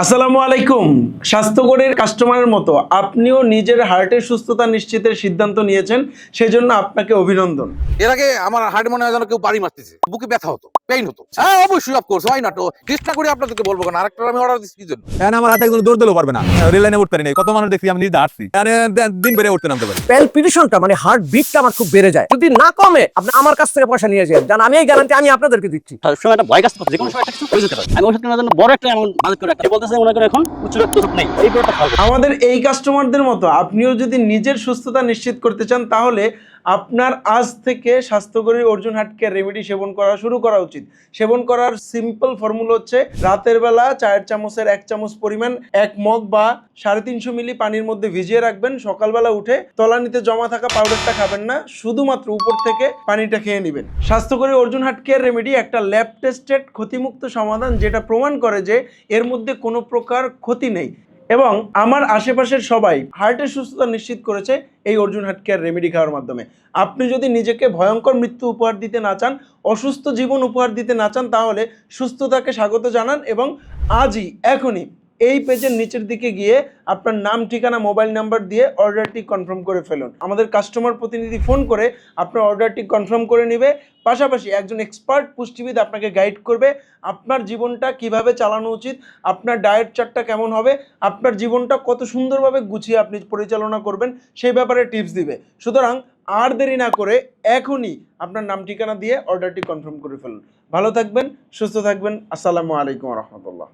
আসসালামু আলাইকুম। স্বাস্থ্যকরের কাস্টমারের মতো আপনিও নিজের হার্টের সুস্থতা নিশ্চিতের সিদ্ধান্ত নিয়েছেন সেজন্য আপনাকে অভিনন্দন। এর আগে আমার হার্ট মনে হয় যেন কেউ বাড়ি মারতেছে বুকে ব্যথা হতো পেইন হতো। হ্যাঁ অবশ্যই অফ কোর্স হয় না তো চেষ্টা করে আপনাদেরকে বলব কেন আরেকটা আমি অর্ডার দিচ্ছি জন্য? এখন আমার হাতে একজন দৌড় দিলেও পারবে না? রেল লাইনে উঠতে পারি নাই। কত মানুষ দেখছি আমি নিজে আসছি দিন বেড়ে উঠতে নামতে পারি? প্যালপিটেশনটা মানে হার্ট বিটটা আমার খুব বেড়ে যায়। যদি না কমে আপনি আমার কাছ থেকে পয়সা নিয়ে যান জান আমি এই গ্যারান্টি আমি আপনাদেরকে দিচ্ছি। সবসময় একটা ভয় কাজ করছে যে কোনো সময় একটা কিছু হয়ে যেতে পারে। আমি ওষুধ কেনার জন্য বড় একটা এমন বাজেট করে রাখি বলতেছে মনে এখন নেই। এই আমাদের এই কাস্টমারদের মতো, আপনিও যদি নিজের সুস্থতা নিশ্চিত করতে চান, তাহলে আপনার আজ থেকে স্বাস্থ্যকরী অর্জুন হাটকে রেমেডি সেবন করা শুরু করা উচিত। সেবন করার সিম্পল ফর্মুলা হচ্ছে, রাতের বেলা চায়ের চামচের এক চামচ পরিমাণ, এক মগ বা সাড়ে তিনশো মিলি পানির মধ্যে ভিজিয়ে রাখবেন। সকালবেলা উঠে তলানিতে জমা থাকা পাউডারটা খাবেন না, শুধুমাত্র উপর থেকে পানিটা খেয়ে নেবেন। স্বাস্থ্যকরী অর্জুন হাট কেয়ার রেমেডি একটা ল্যাব টেস্টেড ক্ষতিমুক্ত সমাধান যেটা প্রমাণ করে যে এর মধ্যে কোনো প্রকার ক্ষতি নেই। এবং আমার আশেপাশের সবাই হার্টের সুস্থতা নিশ্চিত করেছে এই অর্জুন হার্ট কেয়ার রেমেডি খাওয়ার মাধ্যমে। আপনি যদি নিজেকে ভয়ঙ্কর মৃত্যু উপহার দিতে না চান, অসুস্থ জীবন উপহার দিতে না চান, তাহলে সুস্থতাকে স্বাগত জানান এবং আজই, এখনই এই পেজের নিচের দিকে গিয়ে আপনার নাম, ঠিকানা, মোবাইল নাম্বার দিয়ে অর্ডারটি কনফার্ম করে ফেলুন। আমাদের কাস্টমার প্রতিনিধি ফোন করে আপনার অর্ডারটি কনফার্ম করে নেবে। পাশাপাশি একজন এক্সপার্ট পুষ্টিবিদ আপনাকে গাইড করবে আপনার জীবনটা কীভাবে চালানো উচিত, আপনার ডায়েট চার্টটা কেমন হবে, আপনার জীবনটা কত সুন্দরভাবে গুছিয়ে আপনি পরিচালনা করবেন, সেই ব্যাপারে টিপস দিবে। সুতরাং আর দেরি না করে এখনই আপনার নাম, ঠিকানা দিয়ে অর্ডারটি কনফার্ম করে ফেলুন। ভালো থাকবেন, সুস্থ থাকবেন। আসসালামু আলাইকুম রহমতুল্লাহ।